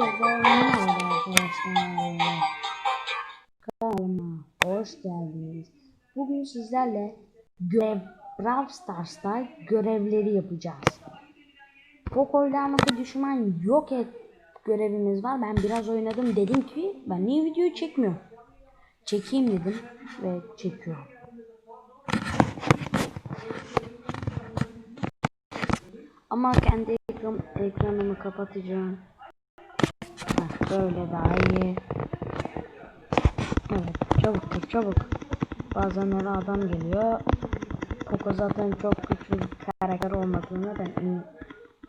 Merhaba arkadaşlar. Kanalıma hoş geldiniz. Bugün sizlerle görev Brawl Stars'ta görevleri yapacağız. Poco'yla düşman yok et görevimiz var. Ben biraz oynadım dedim ki ben niye videoyu çekmiyorum. Çekeyim dedim ve çekiyorum. Ama kendi ekran, ekranımı kapatacağım. Böyle daha iyi. Evet çabuk çabuk. Bazenleri adam geliyor. Koko zaten çok güçlü bir karakter olmadığına ben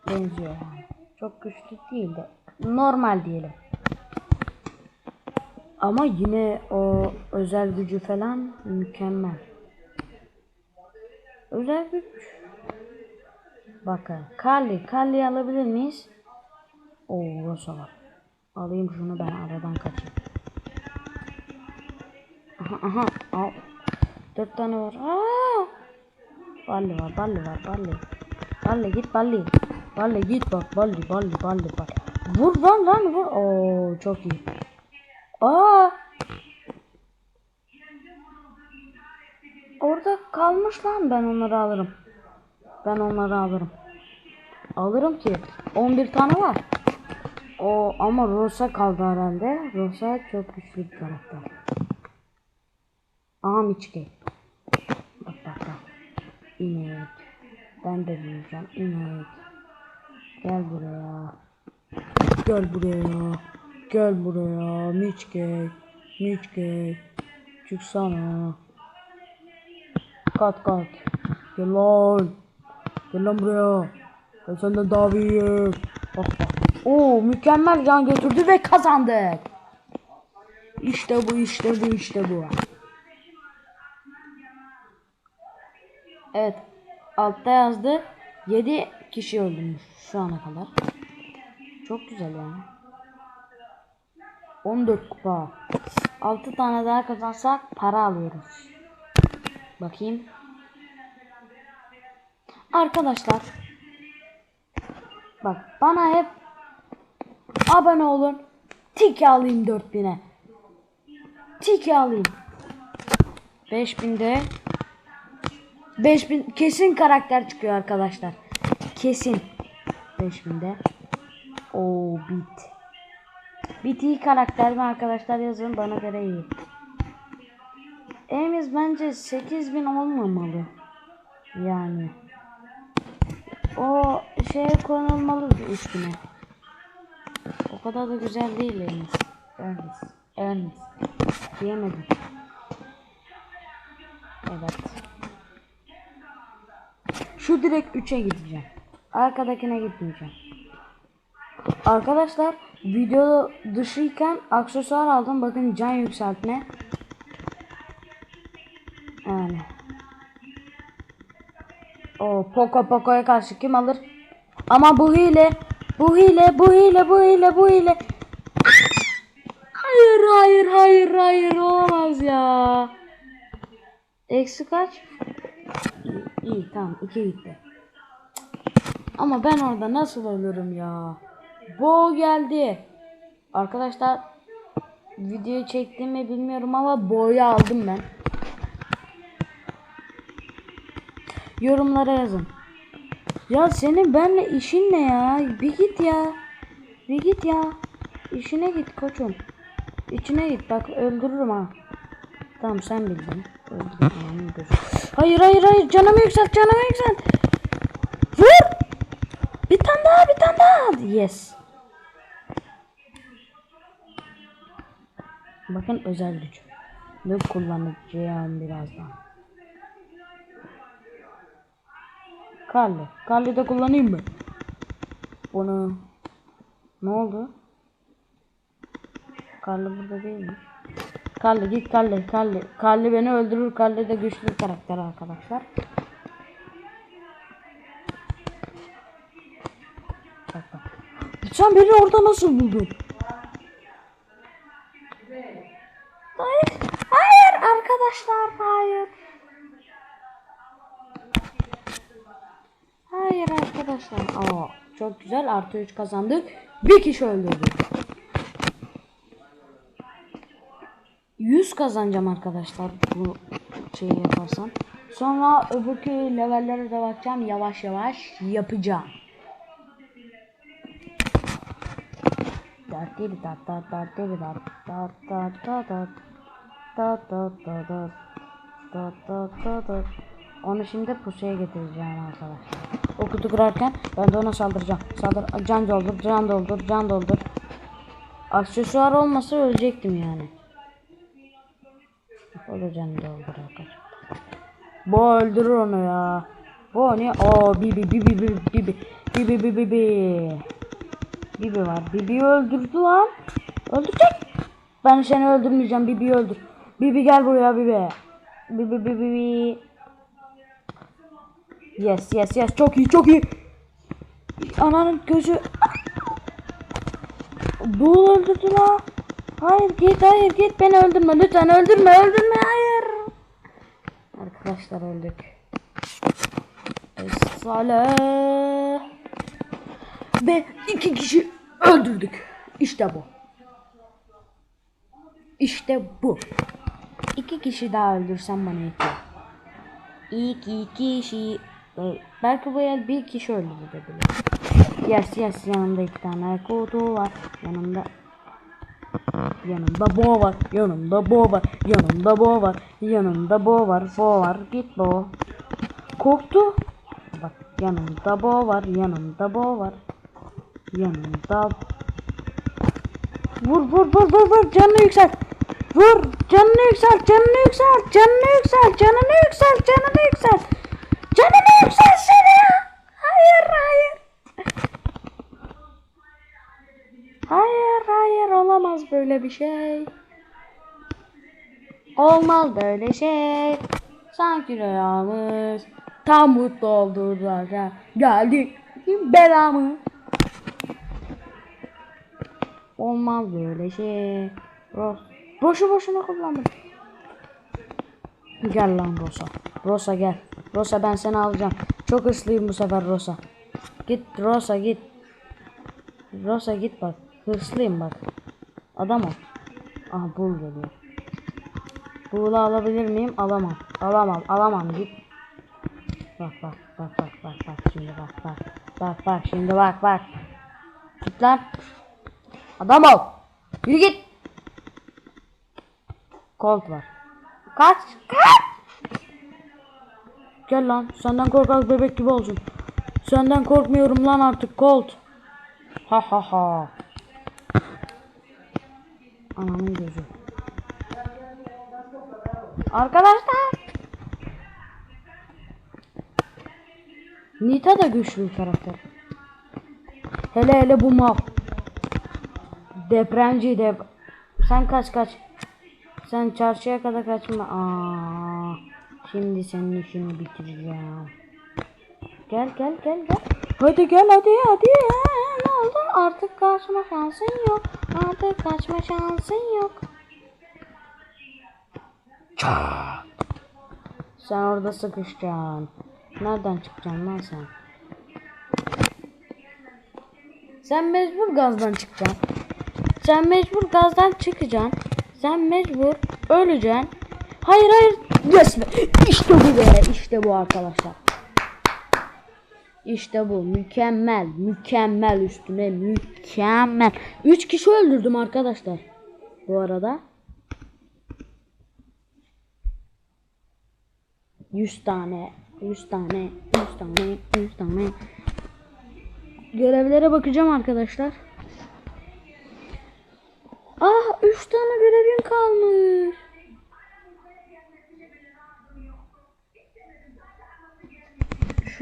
benziyor yani. Çok güçlü değil de normal diyelim. Ama yine o özel gücü falan mükemmel. Özel güç Bakın. Kali. Kali alabilir miyiz? Oo Rosa var. Alayım şunu ben aradan kaçayım. Aha aha. Al. Dört tane var. Aa! Balli var. Balli var. Balli. Balli git Balli. Balli git bak. Balli Balli Balli Balli. Vur lan lan vur. Oo çok iyi. Aa! Orada kalmış lan ben onları alırım. Ben onları alırım. Alırım ki 11 tane var. O ama Rosa kaldı herhalde. Rosa çok güçlü bir karakter. Aha Miçke. Bak bak bak. İnek. Ben de büyüyeceğim. İnek. Gel buraya. Gel buraya. Gel buraya. Miçke. Miçke. Çıksana. Kat kat. Gel lan. Gel lan buraya. Ben senden daha büyüğüm. Bak bak. Oo mükemmel can götürdü ve kazandık. İşte bu işte bu işte bu. Evet. Altta yazdı. 7 kişi öldürmüş şu ana kadar. Çok güzel yani. 14 kupa. 6 tane daha kazansak para alıyoruz. Bakayım. Arkadaşlar Bak bana hep abone olun. Tiki alayım 4000'e. Tiki alayım. 5000'de 5000 kesin karakter çıkıyor arkadaşlar. Kesin. 5000'de. Oo bit. Bit iyi karakter mi arkadaşlar yazın bana göre iyi. Evimiz bence 8000 olmamalı. Yani. O şeye konulmalı üstüne. O kadar da güzel değil Enis. Enis. Enis. Diyemedim. Evet. Şu direkt 3'e gideceğim. Arkadakine gitmeyeceğim. Arkadaşlar video dışıyken aksesuar aldım. Bakın can yükseltme. O Poco Poco'ya karşı kim alır? Ama bu hile, bu hile, bu hile, bu hile, bu hile. Hayır, hayır, hayır, hayır olamaz ya. Eksi kaç? İyi, iyi tamam iki gitti. Ama ben orada nasıl ölürüm ya? Bo geldi. Arkadaşlar videoyu çektiğimi bilmiyorum ama boyu aldım ben. Yorumlara yazın. Ya senin benle işin ne ya? Bir git ya. Bir git ya. İşine git koçum. İçine git bak öldürürüm ha. Tamam sen bildin. Öldürürüm. Hayır hayır hayır canımı yükselt canımı yükselt. Vur. Bir tane daha bir tane daha. Yes. Bakın özel güç. Ne kullanacağım birazdan. Karlı. Karlı da kullanayım mı? Bunu. Ne oldu? Karlı burada değil mi? Karlı git Karlı. Karlı. Karlı beni öldürür. Karlı da güçlü karakter arkadaşlar. Bak bak. Sen beni orada nasıl buldun? Hayır. Hayır arkadaşlar hayır. Hayır arkadaşlar. Aa, çok güzel. Artı 3 kazandık. Bir kişi öldürdük. 100 kazanacağım arkadaşlar bu şeyi yaparsam. Sonra öbürkü levellere de bakacağım. Yavaş yavaş yapacağım. Dertleri dat dat dertleri dat dat dat dat dat dat dat dat dat dat dat dat Onu şimdi pusuya getireceğim arkadaşlar. O kutu kırarken ben de ona saldıracağım. Saldır, can doldur, can doldur, can doldur. Aksesuar olmasa ölecektim yani. O da canı doldur arkadaşlar. Bu öldürür onu ya. Bu ne? Oo bibi bibi bibi bibi bibi bibi bibi. Bibi var. Bibi'yi öldürdü lan. Öldürecek. Ben seni öldürmeyeceğim. Bibi'yi öldür. Bibi gel buraya Bibi. Bibi Bibi Bibi. Yes yes yes. Çok iyi çok iyi. Ananın gözü. Bu öldürdü lan. Hayır git hayır git beni öldürme lütfen öldürme öldürme hayır. Arkadaşlar öldük. Salih. Ve iki kişi öldürdük. İşte bu. İşte bu. İki kişi daha öldürsem bana yeter. İki kişi. Belki bu el bir kişi öldürebilir. Yes yes yanımda iki tane kutu var. Yanımda Yanımda bo var, yanımda bo var, yanımda bo var, yanımda bo var, bo var, git bo. Korktu. Bak yanımda bo var, yanımda bo var. Yanımda. Vur vur vur vur vur canını yükselt. Vur canını yükselt, canını yükselt, canını yükselt, canını yükselt, canını yükselt. Canını yükselt seni. Hayır hayır. Hayır hayır olamaz böyle bir şey. Olmaz böyle şey. Sanki rüyamız tam mutlu oldurlarken geldi belamı. Olmaz böyle şey. Boşu boşuna kullandım. Gel lan Rosa. Rosa gel. Rosa ben seni alacağım. Çok hırslıyım bu sefer Rosa. Git Rosa git. Rosa git bak. Hırslıyım bak. Adam ol. Aha bul geliyor. Buğulu alabilir miyim? Alamam. Alamam. Alamam. Git. Bak bak bak bak bak bak şimdi bak bak. Bak bak şimdi bak bak. Git lan. Adam ol. Yürü git. Colt var. Kaç. Kaç. Gel lan. Senden korkak bebek gibi olsun. Senden korkmuyorum lan artık Colt. Ha ha ha. Ananın gözü. Arkadaşlar. Nita da güçlü bir karakter. Hele hele bu mal. Depremci de. Sen kaç kaç. Sen çarşıya kadar kaçma. Aa, şimdi senin işini bitireceğim. Gel gel gel gel. Hadi gel hadi hadi. Ne oldu? Artık kaçma şansın yok. Artık kaçma şansın yok. Sen orada sıkışacaksın. Nereden çıkacaksın lan sen? Sen mecbur gazdan çıkacaksın. Sen mecbur gazdan çıkacaksın. Sen mecbur öleceksin. Hayır hayır. Yes be. İşte bu be. İşte bu arkadaşlar. İşte bu mükemmel mükemmel üstüne mükemmel. 3 kişi öldürdüm arkadaşlar. Bu arada. 100 tane 100 tane 100 tane 100 tane Görevlere bakacağım arkadaşlar. Ah 3 tane görevim kalmış.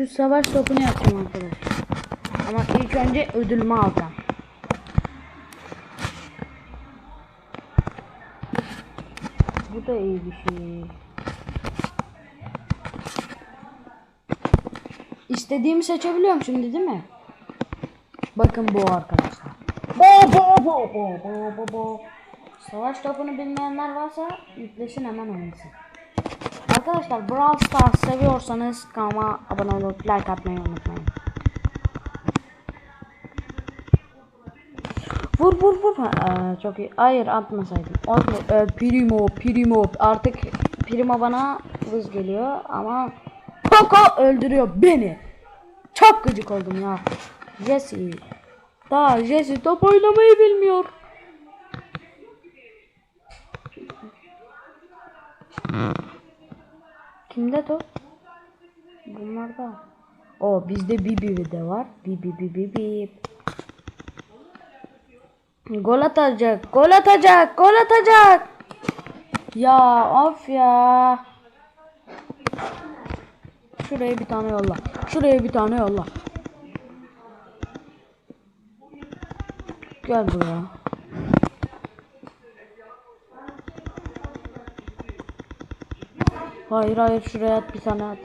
Şu savaş topunu yapacağım arkadaşlar. Ama ilk önce ödülümü alacağım. Bu da iyi bir şey. İstediğimi seçebiliyorum şimdi değil mi? Bakın bu arkadaşlar. Bo bo bo bo bo bo bo. Savaş topunu bilmeyenler varsa yüklesin hemen oynasın. Arkadaşlar Brawl Stars seviyorsanız kanalıma abone olup like atmayı unutmayın. Vur vur vur. Aa, çok iyi. Hayır atmasaydım. Atma. Ee, primo primo. Artık primo bana hız geliyor ama Poco öldürüyor beni. Çok gıcık oldum ya. Jesse. Daha Jesse top oynamayı bilmiyor. Kimde top? Bunlarda. O bizde Bibi de var. Bibi Bibi Bibi. Gol atacak. Gol atacak. Gol atacak. Ya of ya. Şuraya bir tane yolla. Şuraya bir tane yolla. Gel buraya. Hayır hayır şuraya at bir tane at.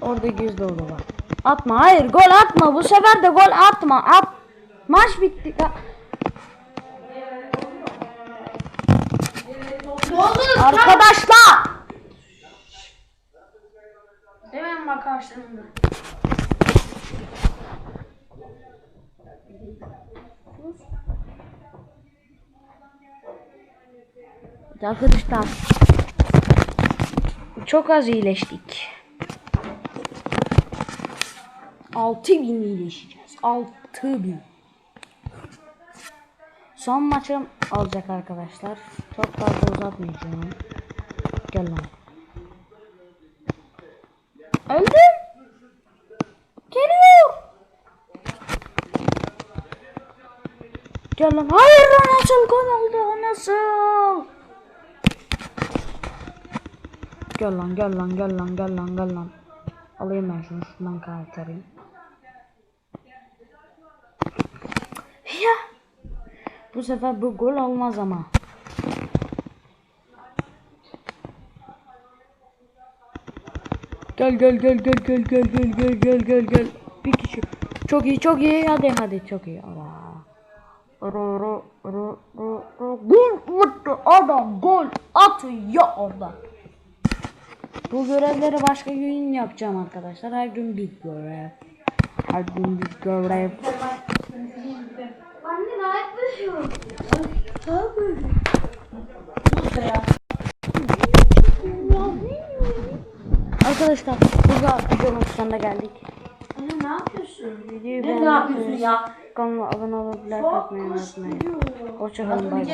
Orada gizli oda var. Atma hayır gol atma bu sefer de gol atma at. Maç bitti. Arkadaşlar. Hemen bak karşılığında. Arkadaşlar. Çok az iyileştik. 6000 iyileşeceğiz. 6000. Son maçım olacak arkadaşlar. Çok fazla uzatmayacağım. Gel lan. Öldüm. Geliyor. Gel lan. Hayır lan nasıl gol oldu? O Nasıl? Gel lan gel lan gel lan gel lan gel lan. Alayım ben şunu şundan kaytarayım. Ya. Bu sefer bu gol olmaz ama. Gel gel gel gel gel gel gel gel gel gel gel. Bir kişi. Çok iyi çok iyi hadi hadi çok iyi. Allah. Ro ro ro ro ro. Gol attı adam gol atıyor orada. Bu görevleri başka gün yapacağım arkadaşlar. Her gün bir görev. Her gün bir görev. Anne ne yapıyorsun? Arkadaşlar burada videonun sonuna geldik. Anne ne yapıyorsun? Videoyu Ne, ne yapıyorsun ya? Kanalıma abone olup like atmayı unutmayın. Hoşçakalın bay bay.